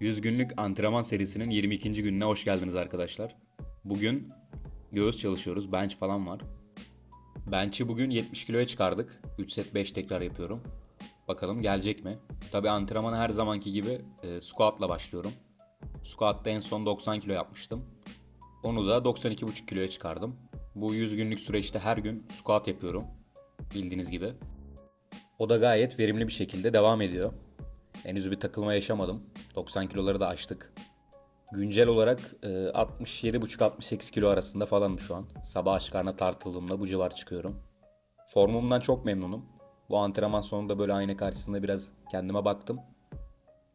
100 günlük antrenman serisinin 22. gününe hoş geldiniz arkadaşlar. Bugün göğüs çalışıyoruz. Bench falan var. Bench'i bugün 70 kiloya çıkardık. 3 set 5 tekrar yapıyorum. Bakalım gelecek mi? Tabi antrenmana her zamanki gibi e, squat'la başlıyorum. Squat'ta en son 90 kilo yapmıştım. Onu da 92,5 kiloya çıkardım. Bu 100 günlük süreçte her gün squat yapıyorum. Bildiğiniz gibi. O da gayet verimli bir şekilde devam ediyor. Henüz bir takılma yaşamadım. 90 kiloları da aştık. Güncel olarak e, 67,5-68 kilo arasında falanım şu an. Sabah aç karnına tartıldığımda bu civar çıkıyorum. Formumdan çok memnunum. Bu antrenman sonunda böyle ayna karşısında biraz kendime baktım.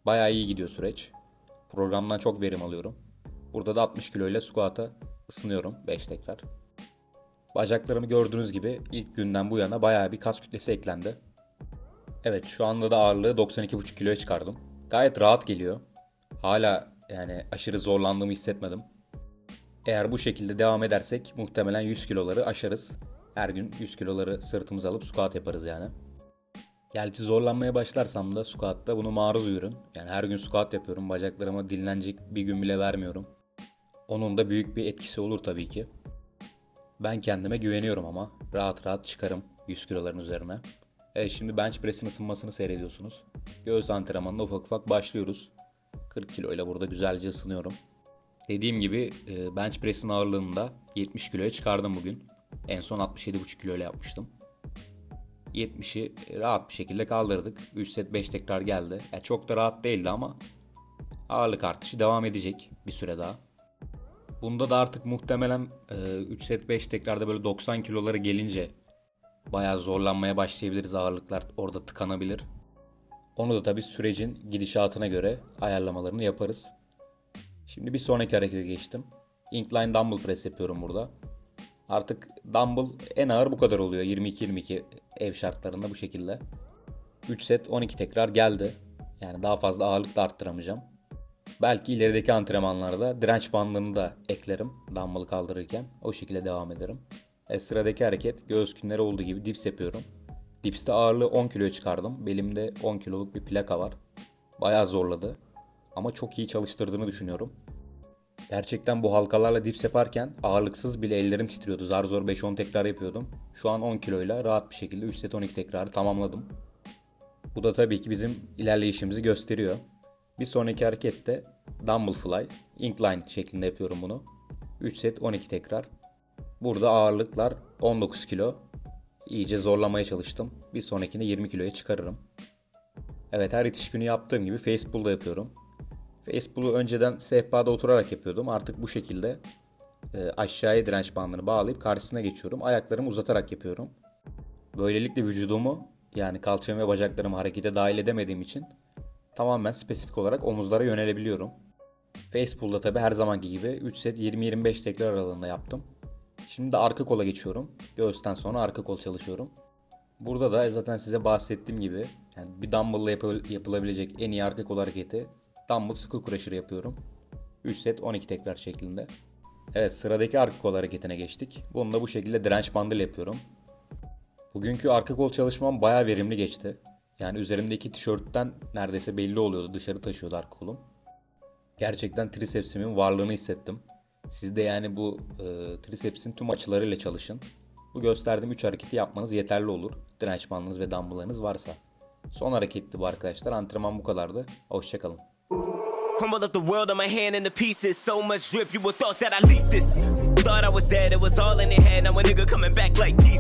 Bayağı iyi gidiyor süreç. Programdan çok verim alıyorum. Burada da 60 kilo ile squat'a ısınıyorum 5 tekrar. Bacaklarımı gördüğünüz gibi ilk günden bu yana bayağı bir kas kütlesi eklendi. Evet şu anda da ağırlığı 92,5 kiloya çıkardım. Gayet rahat geliyor. Hala yani aşırı zorlandığımı hissetmedim. Eğer bu şekilde devam edersek muhtemelen 100 kiloları aşarız. Her gün 100 kiloları sırtımıza alıp squat yaparız yani. Gerçi zorlanmaya başlarsam da squat'ta bunu maruz ürün. Yani her gün squat yapıyorum. Bacaklarıma dinlenecek bir gün bile vermiyorum. Onun da büyük bir etkisi olur tabii ki. Ben kendime güveniyorum ama rahat rahat çıkarım 100 kiloların üzerine. Evet şimdi bench press'in ısınmasını seyrediyorsunuz. Göğüs antrenmanına ufak ufak başlıyoruz. 40 kilo ile burada güzelce ısınıyorum. Dediğim gibi e, bench press'in ağırlığını da 70 kiloya çıkardım bugün. En son 67,5 kilo ile yapmıştım. 70'i rahat bir şekilde kaldırdık. 3 set 5 tekrar geldi. Yani çok da rahat değildi ama ağırlık artışı devam edecek bir süre daha. Bunda da artık muhtemelen e, 3 set 5 tekrarda böyle 90 kiloları gelince bayağı zorlanmaya başlayabiliriz. Ağırlıklar orada tıkanabilir. Onu da tabii sürecin gidişatına göre ayarlamalarını yaparız. Şimdi bir sonraki harekete geçtim. Incline dumbbell press yapıyorum burada. Artık dumbbell en ağır bu kadar oluyor. 22-22 ev şartlarında bu şekilde. 3 set 12 tekrar geldi. Yani daha fazla ağırlık da arttıramayacağım. Belki ilerideki antrenmanlarda direnç bandını da eklerim dumbbell kaldırırken. O şekilde devam ederim. E, sıradaki hareket göğüs günleri olduğu gibi dips yapıyorum. Dipste ağırlığı 10 kiloya çıkardım. Belimde 10 kiloluk bir plaka var. Bayağı zorladı. Ama çok iyi çalıştırdığını düşünüyorum. Gerçekten bu halkalarla dips yaparken ağırlıksız bile ellerim titriyordu. Zar zor 5-10 tekrar yapıyordum. Şu an 10 kiloyla rahat bir şekilde 3 set 12 tekrarı tamamladım. Bu da tabii ki bizim ilerleyişimizi gösteriyor. Bir sonraki harekette dumbbell fly, incline şeklinde yapıyorum bunu. 3 set 12 tekrar. Burada ağırlıklar 19 kilo. İyice zorlamaya çalıştım. Bir sonrakinde 20 kiloya çıkarırım. Evet her itiş günü yaptığım gibi face pull da yapıyorum. Face pull'u önceden sehpada oturarak yapıyordum. Artık bu şekilde e, aşağıya direnç bandını bağlayıp karşısına geçiyorum. Ayaklarımı uzatarak yapıyorum. Böylelikle vücudumu yani kalçamı ve bacaklarımı harekete dahil edemediğim için tamamen spesifik olarak omuzlara yönelebiliyorum. Face pull'da tabi her zamanki gibi 3 set 20-25 tekrar aralığında yaptım. Şimdi de arka kola geçiyorum. Göğüsten sonra arka kol çalışıyorum. Burada da zaten size bahsettiğim gibi yani bir dumbbell ile yapı- yapılabilecek en iyi arka kol hareketi dumbbell skull crusher yapıyorum. 3 set 12 tekrar şeklinde. Evet sıradaki arka kol hareketine geçtik. Bunu da bu şekilde direnç bandıyla yapıyorum. Bugünkü arka kol çalışmam bayağı verimli geçti. Yani üzerimdeki tişörtten neredeyse belli oluyordu. Dışarı taşıyordu arka kolum. Gerçekten trisepsimin varlığını hissettim. Siz de yani bu e, trisepsin tüm açılarıyla çalışın. Bu gösterdiğim 3 hareketi yapmanız yeterli olur. Direnç bandınız ve dumbbell'larınız varsa. Son hareketti bu arkadaşlar. Antrenman bu kadardı. Hoşçakalın. Crumble up the world on my hand into pieces. So much drip, you would thought that I leaked this. Thought I was dead, it was all in your head. Now a nigga coming back like Jesus.